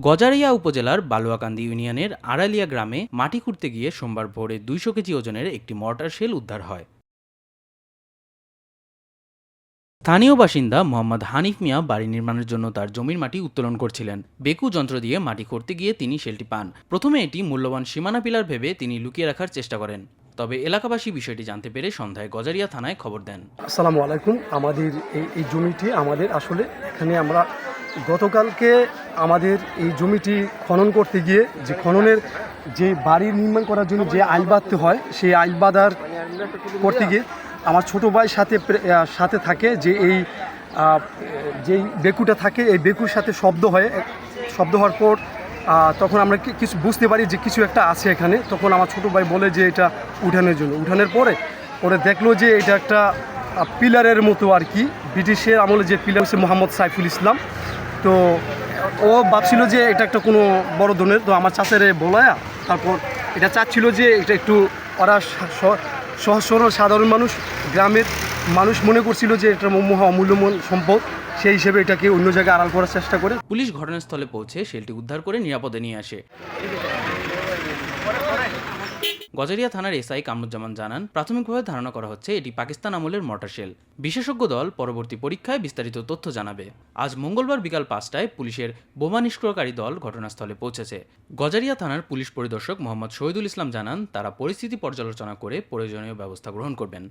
গজারিয়া উপজেলার বালুয়াকান্দি ইউনিয়নের আড়ালিয়া গ্রামে মাটি খুঁড়তে গিয়ে সোমবার ভোরে দুইশো কেজি ওজনের একটি মর্টার শেল উদ্ধার হয়। স্থানীয় বাসিন্দা মোহাম্মদ হানিফ মিয়া বাড়ি নির্মাণের জন্য তার জমির মাটি উত্তোলন করছিলেন। বেকু যন্ত্র দিয়ে মাটি করতে গিয়ে তিনি শেলটি পান। প্রথমে এটি মূল্যবান সীমানা পিলার ভেবে তিনি লুকিয়ে রাখার চেষ্টা করেন। তবে এলাকাবাসী বিষয়টি জানতে পেরে সন্ধ্যায় গজারিয়া থানায় খবর দেন। আসসালামু আলাইকুম। আমাদের এই জমিটি আমাদের আসলে এখানে আমরা গতকালকে আমাদের এই জমিটি খনন করতে গিয়ে যে খননের যে বাড়ি নির্মাণ করার জন্য যে আইল বাঁধতে হয়, সেই আইল বাঁধার করতে গিয়ে আমার ছোটো ভাই সাথে সাথে থাকে যে এই যেই বেকুটা থাকে, এই বেকুর সাথে শব্দ হয়। শব্দ হওয়ার পর তখন আমরা কিছু বুঝতে পারি যে কিছু একটা আছে এখানে। তখন আমার ছোটো ভাই বলে যে এটা উঠানের জন্য। উঠানের পরে ওরা দেখল যে এটা একটা পিলারের মতো আর কি। ব্রিটিশের আমলে যে পিলার হচ্ছে মোহাম্মদ সাইফুল ইসলাম। তো ও ভাবছিল যে এটা একটা কোনো বড় ধরনের। তো আমার চাচারে বলায়া, তারপর এটা চাচ্ছিল যে এটা একটু ওরা সহজ সরল সাধারণ মানুষ, গ্রামের মানুষ মনে করছিল যে এটা মহা অমূল্যমান সম্পদ। সেই হিসেবে এটাকে অন্য জায়গায় আড়াল করার চেষ্টা করে। পুলিশ ঘটনাস্থলে পৌঁছে শেলটি উদ্ধার করে নিরাপদে নিয়ে আসে। গজারিয়া থানার এসআই কামরুজ্জামান জানান, প্রাথমিকভাবে ধারণা করা হচ্ছে এটি পাকিস্তান আমলের মর্টার শেল। বিশেষজ্ঞ দল পরবর্তী পরীক্ষায় বিস্তারিত তথ্য জানাবে। আজ মঙ্গলবার বিকাল পাঁচটায় পুলিশের বোমা নিষ্ক্রিয়কারী দল ঘটনাস্থলে পৌঁছেছে। গজারিয়া থানার পুলিশ পরিদর্শক মোহাম্মদ শহীদুল ইসলাম জানান, তারা পরিস্থিতি পর্যালোচনা করে প্রয়োজনীয় ব্যবস্থা গ্রহণ করবেন।